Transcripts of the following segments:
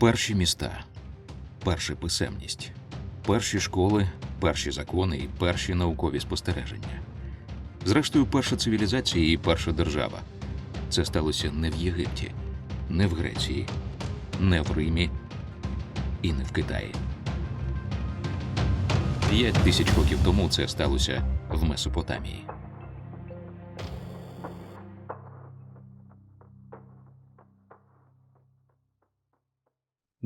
Перші міста, перша писемність, перші школи, перші закони і перші наукові спостереження. Зрештою, перша цивілізація і перша держава. Це сталося не в Єгипті, не в Греції, не в Римі і не в Китаї. П'ять тисяч років тому це сталося в Месопотамії.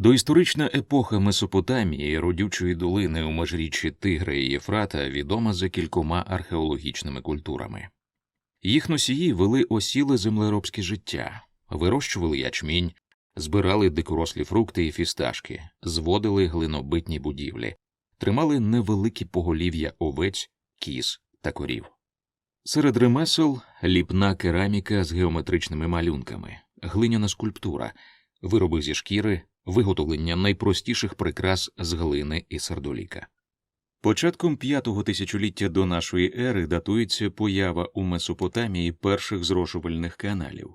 Доісторична епоха Месопотамії, родючої долини у межріччі Тигра і Єфрата, відома за кількома археологічними культурами. Їх носії вели осіле землеробське життя, вирощували ячмінь, збирали дикорослі фрукти і фісташки, зводили глинобитні будівлі, тримали невеликі поголів'я овець, кіз та корів. Серед ремесел ліпна кераміка з геометричними малюнками, глиняна скульптура, вироби зі шкіри, виготовлення найпростіших прикрас з глини і сердоліка. Початком п'ятого тисячоліття до нашої ери датується поява у Месопотамії перших зрошувальних каналів.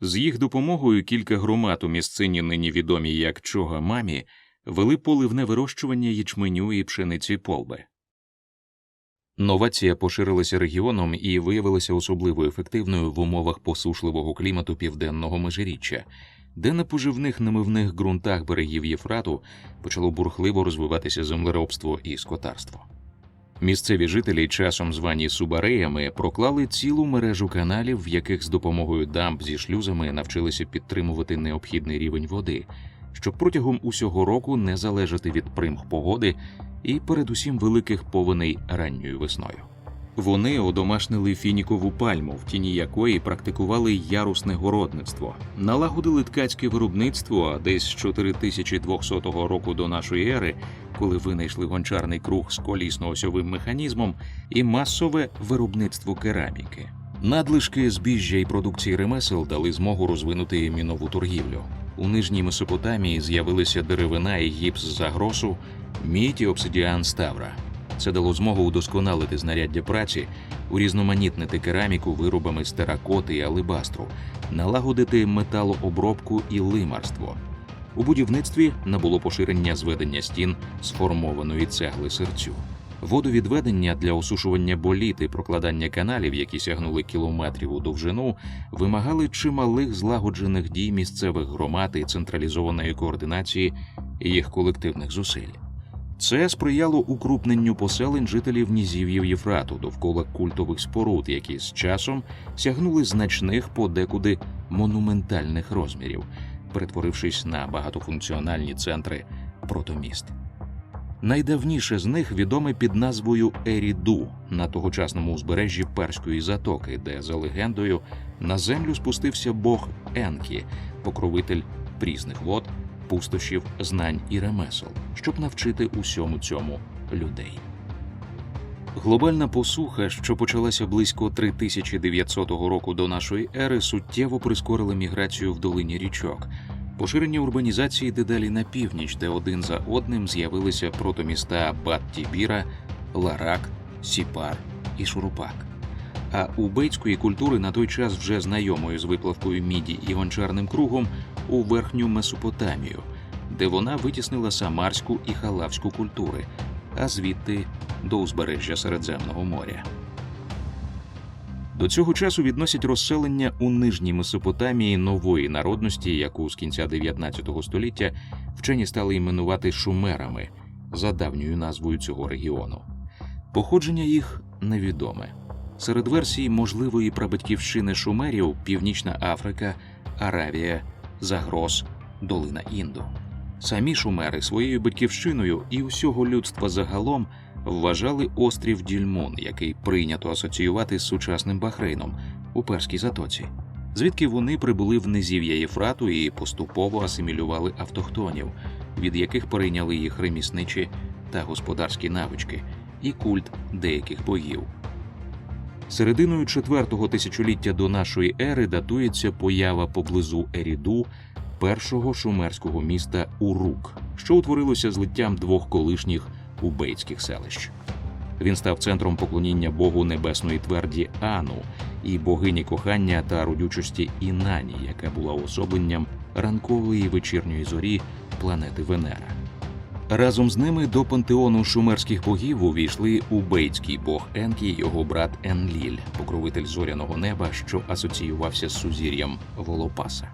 З їх допомогою кілька громад у місцині нині відомі як Чогамамі вели поливне вирощування ячменю і пшениці полбе. Новація поширилася регіоном і виявилася особливо ефективною в умовах посушливого клімату південного межиріччя, де на поживних намивних ґрунтах берегів Єфрату почало бурхливо розвиватися землеробство і скотарство. Місцеві жителі, часом звані субареями, проклали цілу мережу каналів, в яких з допомогою дамб зі шлюзами навчилися підтримувати необхідний рівень води, щоб протягом усього року не залежати від примх погоди і передусім великих повеней ранньою весною. Вони одомашнили фінікову пальму, в тіні якої практикували ярусне городництво, налагодили ткацьке виробництво, а десь з 4200 року до нашої ери, коли винайшли гончарний круг з колісно-осьовим механізмом і масове виробництво кераміки. Надлишки збіжжя і продукції ремесел дали змогу розвинути мінову торгівлю. У нижній Месопотамії з'явилися деревина і гіпс загросу, мідь і обсидіан ставра. Це дало змогу удосконалити знаряддя праці, урізноманітнити кераміку виробами з теракоти і алебастру, налагодити металообробку і лимарство. У будівництві набуло поширення зведення стін сформованої цегли серцю. Водовідведення для осушування боліт і прокладання каналів, які сягнули кілометрів у довжину, вимагали чималих злагоджених дій місцевих громад і централізованої координації їх колективних зусиль. Це сприяло укрупненню поселень жителів нізів'їв Єфрату довкола культових споруд, які з часом сягнули значних подекуди монументальних розмірів, перетворившись на багатофункціональні центри протоміст. Найдавніше з них відоме під назвою Еріду на тогочасному узбережжі Перської затоки, де, за легендою, на землю спустився бог Енкі, покровитель прісних вод, пустощів, знань і ремесел, щоб навчити усьому цьому людей. Глобальна посуха, що почалася близько 3900 року до нашої ери, суттєво прискорила міграцію в долині річок. Поширення урбанізації дедалі на північ, де один за одним з'явилися протоміста Бат-Тібіра, Ларак, Сіпар і Шурупак. А у бейтської культури на той час вже знайомою з виплавкою міді і гончарним кругом у верхню Месопотамію, де вона витіснила самарську і халавську культури, а звідти до узбережжя Середземного моря. До цього часу відносять розселення у нижній Месопотамії нової народності, яку з кінця 19 століття вчені стали іменувати шумерами за давньою назвою цього регіону. Походження їх невідоме. Серед версій можливої прабатьківщини шумерів Північна Африка, Аравія, Загроз, Долина Інду. Самі шумери своєю батьківщиною і усього людства загалом вважали острів Дільмун, який прийнято асоціювати з сучасним Бахрейном у Перській затоці, звідки вони прибули в низів'я Єфрату і поступово асимілювали автохтонів, від яких перейняли їх ремісничі та господарські навички і культ деяких богів. Серединою четвертого тисячоліття до нашої ери датується поява поблизу Еріду першого шумерського міста Урук, що утворилося злиттям двох колишніх убейтських селищ. Він став центром поклоніння Богу небесної тверді Ану і богині кохання та родючості Інані, яка була уособленням ранкової і вечірньої зорі планети Венера. Разом з ними до пантеону шумерських богів увійшли убейтський бог Енкі і його брат Енліль, покровитель зоряного неба, що асоціювався з сузір'ям Волопаса.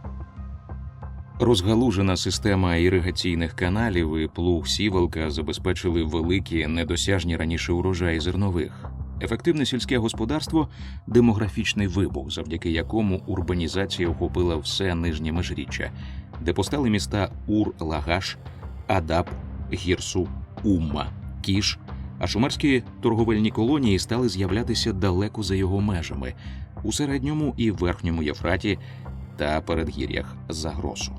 Розгалужена система іригаційних каналів і плуг сівалка забезпечили великі, недосяжні раніше урожаї зернових. Ефективне сільське господарство демографічний вибух, завдяки якому урбанізація охопила все нижнє межріччя, де постали міста Ур-Лагаш, Адаб, Гірсу, Умма, Кіш, а шумерські торговельні колонії стали з'являтися далеко за його межами у середньому і верхньому Єфраті та передгір'ях Загросу.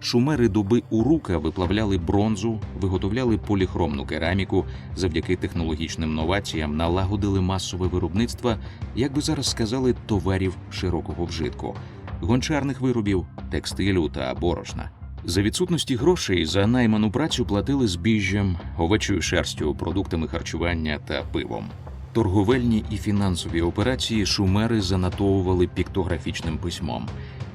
Шумери доби Урука виплавляли бронзу, виготовляли поліхромну кераміку, завдяки технологічним новаціям налагодили масове виробництво, як би зараз сказали, товарів широкого вжитку, гончарних виробів, текстилю та борошна. За відсутності грошей за найману працю платили збіжжям, овечою шерстю, продуктами харчування та пивом. Торговельні і фінансові операції шумери занотовували піктографічним письмом,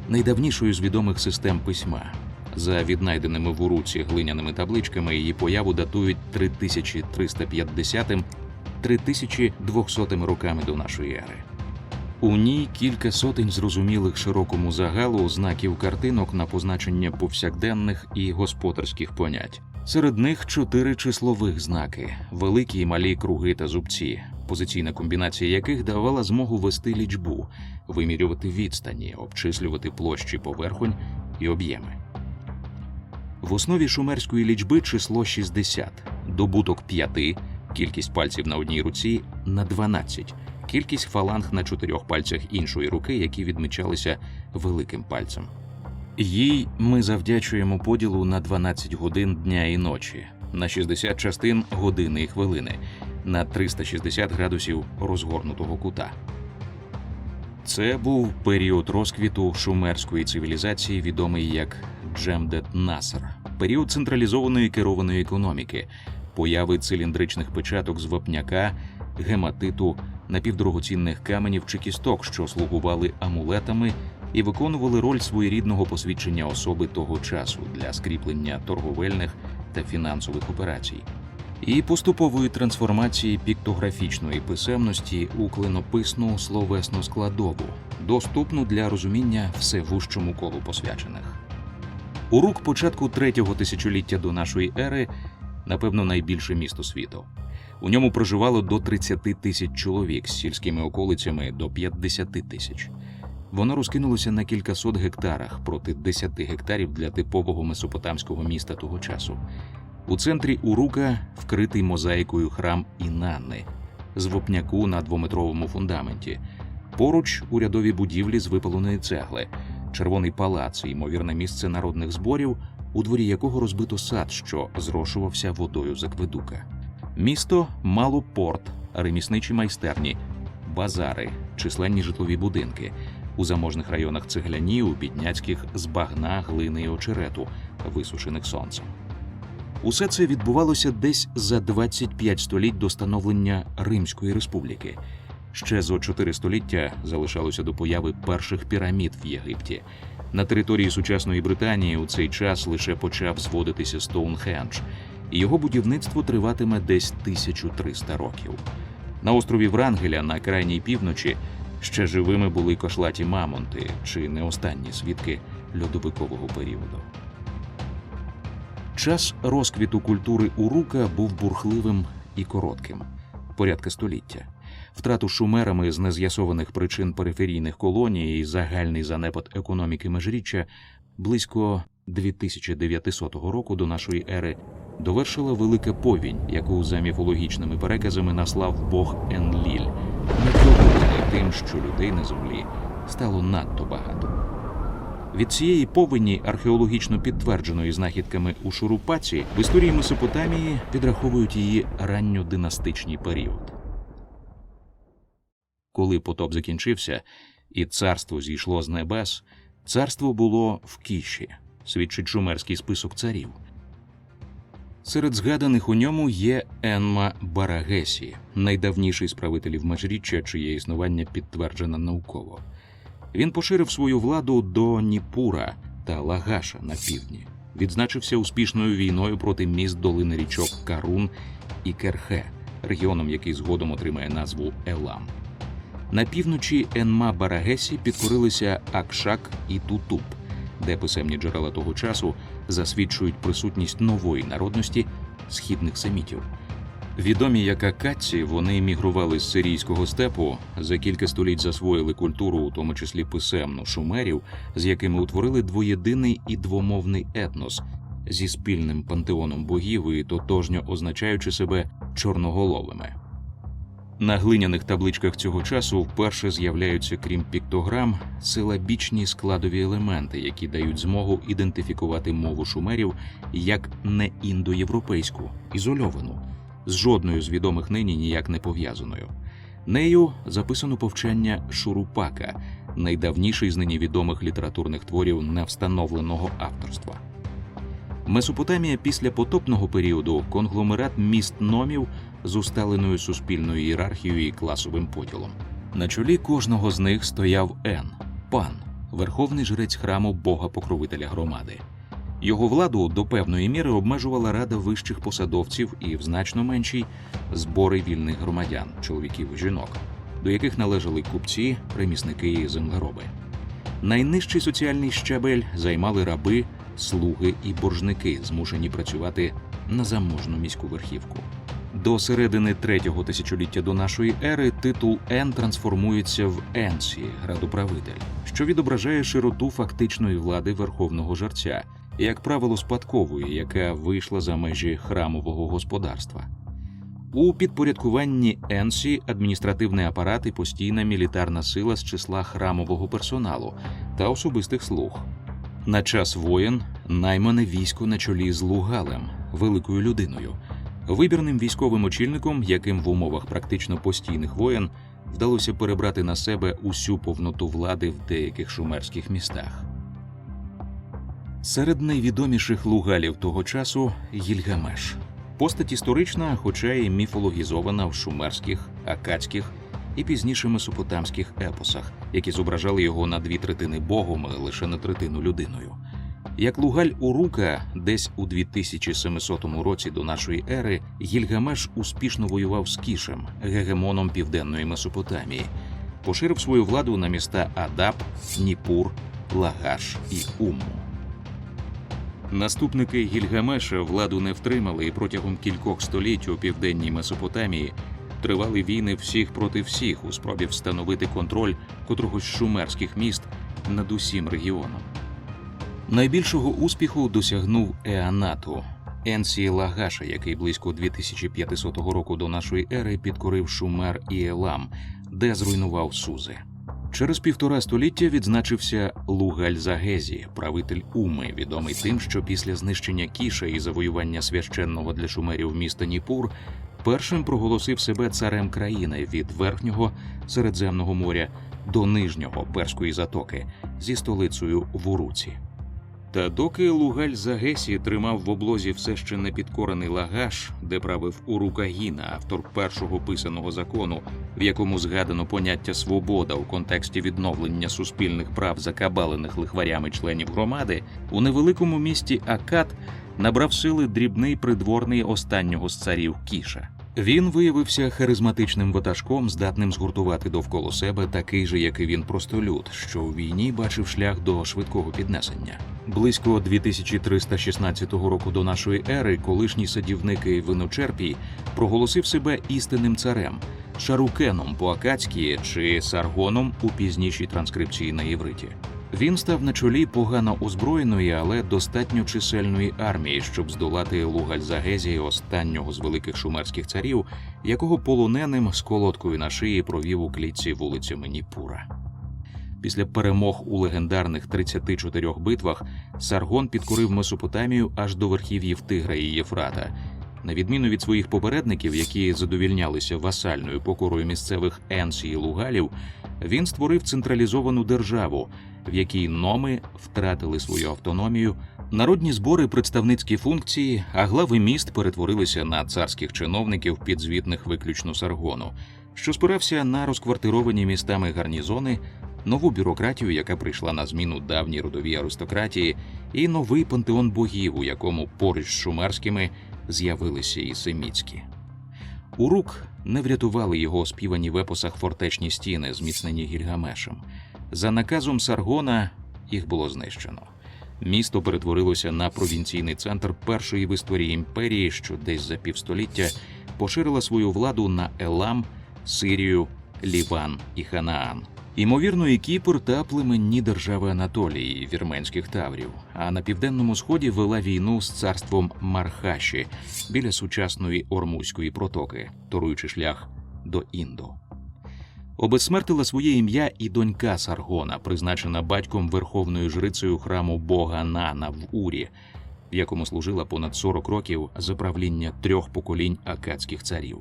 найдавнішою з відомих систем письма. За віднайденими в Уруці глиняними табличками її появу датують 3350-3200 роками до нашої ери. У ній кілька сотень зрозумілих широкому загалу знаків картинок на позначення повсякденних і господарських понять. Серед них чотири числових знаки, великі і малі круги та зубці, позиційна комбінація яких давала змогу вести лічбу, вимірювати відстані, обчислювати площі поверхонь і об'єми. В основі шумерської лічби число 60, добуток 5, кількість пальців на одній руці на 12, кількість фаланг на чотирьох пальцях іншої руки, які відмічалися великим пальцем. Їй ми завдячуємо поділу на 12 годин дня і ночі, на 60 частин години і хвилини, на 360 градусів розгорнутого кута. Це був період розквіту шумерської цивілізації, відомий як Джемдет Наср, період централізованої керованої економіки, появи циліндричних печаток з вапняка, гематиту, напівдорогоцінних каменів чи кісток, що слугували амулетами і виконували роль своєрідного посвідчення особи того часу для скріплення торговельних та фінансових операцій. І поступової трансформації піктографічної писемності у клинописну словесну складову, доступну для розуміння всевущому колу посвячених. Урук початку третього тисячоліття до нашої ери, напевно, найбільше місто світу. У ньому проживало до 30 тисяч чоловік з сільськими околицями до 50 тисяч. Воно розкинулося на кількасот гектарах проти 10 гектарів для типового месопотамського міста того часу. У центрі Урука вкритий мозаїкою храм Інанни з вопняку на двометровому фундаменті. Поруч урядові будівлі з випаленої цегли, червоний палац, ймовірне місце народних зборів, у дворі якого розбито сад, що зрошувався водою з акведука. Місто мало порт, ремісничі майстерні, базари, численні житлові будинки. У заможних районах цегляні, у підняцьких з багна, глини і очерету, висушених сонцем. Усе це відбувалося десь за 25 століть до становлення Римської республіки. Ще зо чотири століття залишалося до появи перших пірамід в Єгипті. На території сучасної Британії у цей час лише почав зводитися Стоунхендж, і його будівництво триватиме десь 1300 років. На острові Врангеля на крайній півночі ще живими були кошлаті мамонти, чи не останні свідки льодовикового періоду. Час розквіту культури Урука був бурхливим і коротким порядка століття. Втрату шумерами з нез'ясованих причин периферійних колоній і загальний занепад економіки межріччя близько 2900 року до нашої ери довершила велика повінь, яку за міфологічними переказами наслав Бог Енліль, невдоволений тим, що людей на землі стало надто багато. Від цієї повені, археологічно підтвердженої знахідками у Шурупаці, в історії Месопотамії підраховують її ранньодинастичний період. Коли потоп закінчився і царство зійшло з небес, царство було в кіші, свідчить шумерський список царів. Серед згаданих у ньому є Енма Барагесі, найдавніший з правителів Межріччя, чиє існування підтверджено науково. Він поширив свою владу до Ніпура та Лагаша на півдні, відзначився успішною війною проти міст долини річок Карун і Керхе, регіоном, який згодом отримає назву Елам. На півночі Енма Барагесі підкорилися Акшак і Тутуп, де писемні джерела того часу засвідчують присутність нової народності східних семітів. Відомі як акатці, вони мігрували з сирійського степу, за кілька століть засвоїли культуру, у тому числі писемну шумерів, з якими утворили двоєдиний і двомовний етнос зі спільним пантеоном богів і тотожньо означаючи себе чорноголовими. На глиняних табличках цього часу вперше з'являються, крім піктограм, силабічні складові елементи, які дають змогу ідентифікувати мову шумерів як не індоєвропейську, ізольовану, з жодною з відомих нині ніяк не пов'язаною. Нею записано повчання Шурупака, найдавніший з нині відомих літературних творів невстановленого авторства. Месопотамія після потопного періоду конгломерат міст номів з усталеною суспільною ієрархією і класовим поділом. На чолі кожного з них стояв Ен, пан, верховний жрець храму Бога покровителя громади. Його владу до певної міри обмежувала рада вищих посадовців і в значно меншій збори вільних громадян, чоловіків і жінок, до яких належали купці, ремісники і землероби. Найнижчий соціальний щабель займали раби, слуги і боржники, змушені працювати на заможну міську верхівку. До середини третього тисячоліття до нашої ери титул Ен трансформується в Енсі, градоправитель, що відображає широту фактичної влади верховного жарця, як правило, спадкової, яка вийшла за межі храмового господарства. У підпорядкуванні Енсі адміністративний апарат і постійна мілітарна сила з числа храмового персоналу та особистих слуг. На час воєн наймане військо на чолі з Лугалем, великою людиною, вибірним військовим очільником, яким в умовах практично постійних воєн вдалося перебрати на себе усю повноту влади в деяких шумерських містах. Серед найвідоміших лугалів того часу Гільгамеш. Постать історична, хоча й міфологізована в шумерських, акадських і пізніше месопотамських епосах, які зображали його на дві третини богом, лише на третину людиною. Як Лугаль Урука, десь у 2700 році до нашої ери, Гільгамеш успішно воював з Кішем, гегемоном південної Месопотамії, поширив свою владу на міста Адап, Ніпур, Лагаш і Умму. Наступники Гільгамеша владу не втримали, і протягом кількох століть у південній Месопотамії тривали війни всіх проти всіх у спробі встановити контроль котрогось шумерських міст над усім регіоном. Найбільшого успіху досягнув Еанату, Енсі Лагаша, який близько 2500 року до нашої ери підкорив Шумер і Елам, де зруйнував Сузи. Через півтора століття відзначився Лугаль Загезі, правитель Уми, відомий тим, що після знищення кіша і завоювання священного для шумерів міста Ніпур першим проголосив себе царем країни від верхнього Середземного моря до нижнього Перської затоки зі столицею в Уруці. Та доки Лугаль Загесі тримав в облозі все ще непідкорений лагаш, де правив Урукагіна, автор першого писаного закону, в якому згадано поняття свобода у контексті відновлення суспільних прав закабалених лихварями членів громади, у невеликому місті Акат набрав сили дрібний придворний останнього з царів Кіша. Він виявився харизматичним ватажком, здатним згуртувати довкола себе такий же, як і він простолюд, що у війні бачив шлях до швидкого піднесення. Близько 2316 року до нашої ери колишній садівник і виночерпій проголосив себе істинним царем, шарукеном по-акадськи чи саргоном у пізнішій транскрипції на євриті. Він став на чолі погано озброєної, але достатньо чисельної армії, щоб здолати Лугаль-Загезі, останнього з великих шумерських царів, якого полоненим з колодкою на шиї провів у клітці вулицями Ніпура. Після перемог у легендарних 34 битвах Саргон підкорив Месопотамію аж до верхів'їв Тигра і Єфрата. На відміну від своїх попередників, які задовільнялися васальною покорою місцевих Енсі і Лугалів, він створив централізовану державу, в якій номи втратили свою автономію, народні збори, представницькі функції, а глави міст перетворилися на царських чиновників, підзвітних виключно Саргону, що спирався на розквартировані містами гарнізони, нову бюрократію, яка прийшла на зміну давній родовій аристократії, і новий пантеон богів, у якому поруч з шумерськими з'явилися і семітські. Урук не врятували його оспівані в епосах фортечні стіни, зміцнені Гільгамешем. За наказом Саргона їх було знищено. Місто перетворилося на провінційний центр першої в історії імперії, що десь за півстоліття поширила свою владу на Елам, Сирію, Ліван і Ханаан. Імовірно, і Кіпр та племенні держави Анатолії, вірменських таврів, а на південному сході вела війну з царством Мархаші біля сучасної Ормузької протоки, торуючи шлях до Інду. Обезсмертила своє ім'я і донька Саргона, призначена батьком верховною жрицею храму бога Нана в Урі, в якому служила понад 40 років за правління трьох поколінь акадських царів.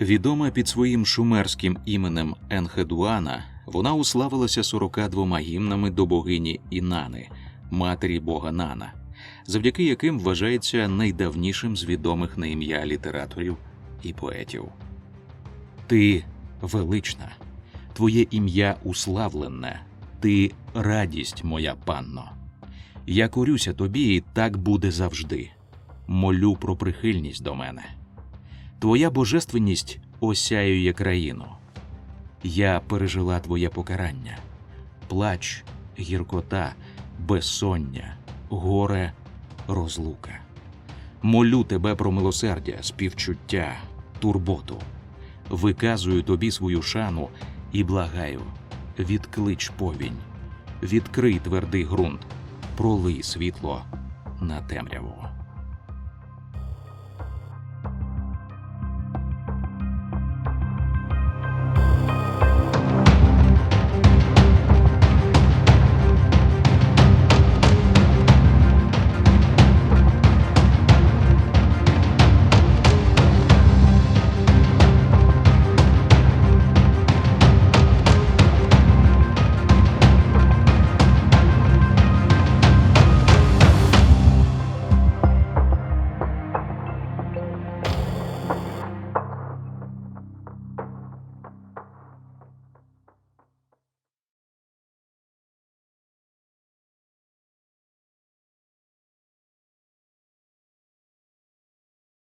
Відома під своїм шумерським іменем Енхедуана, вона уславилася 42 гімнами до богині Інани, матері бога Нана, завдяки яким вважається найдавнішим з відомих на ім'я літераторів і поетів. Ти велична, твоє ім'я уславленне, ти радість моя панно. Я корюся тобі, і так буде завжди. Молю про прихильність до мене. Твоя божественність осяює країну. Я пережила твоє покарання, плач, гіркота, безсоння, горе, розлука. Молю тебе про милосердя, співчуття, турботу. Виказую тобі свою шану і благаю, відклич повінь, відкрий твердий ґрунт, пролий світло на темряву.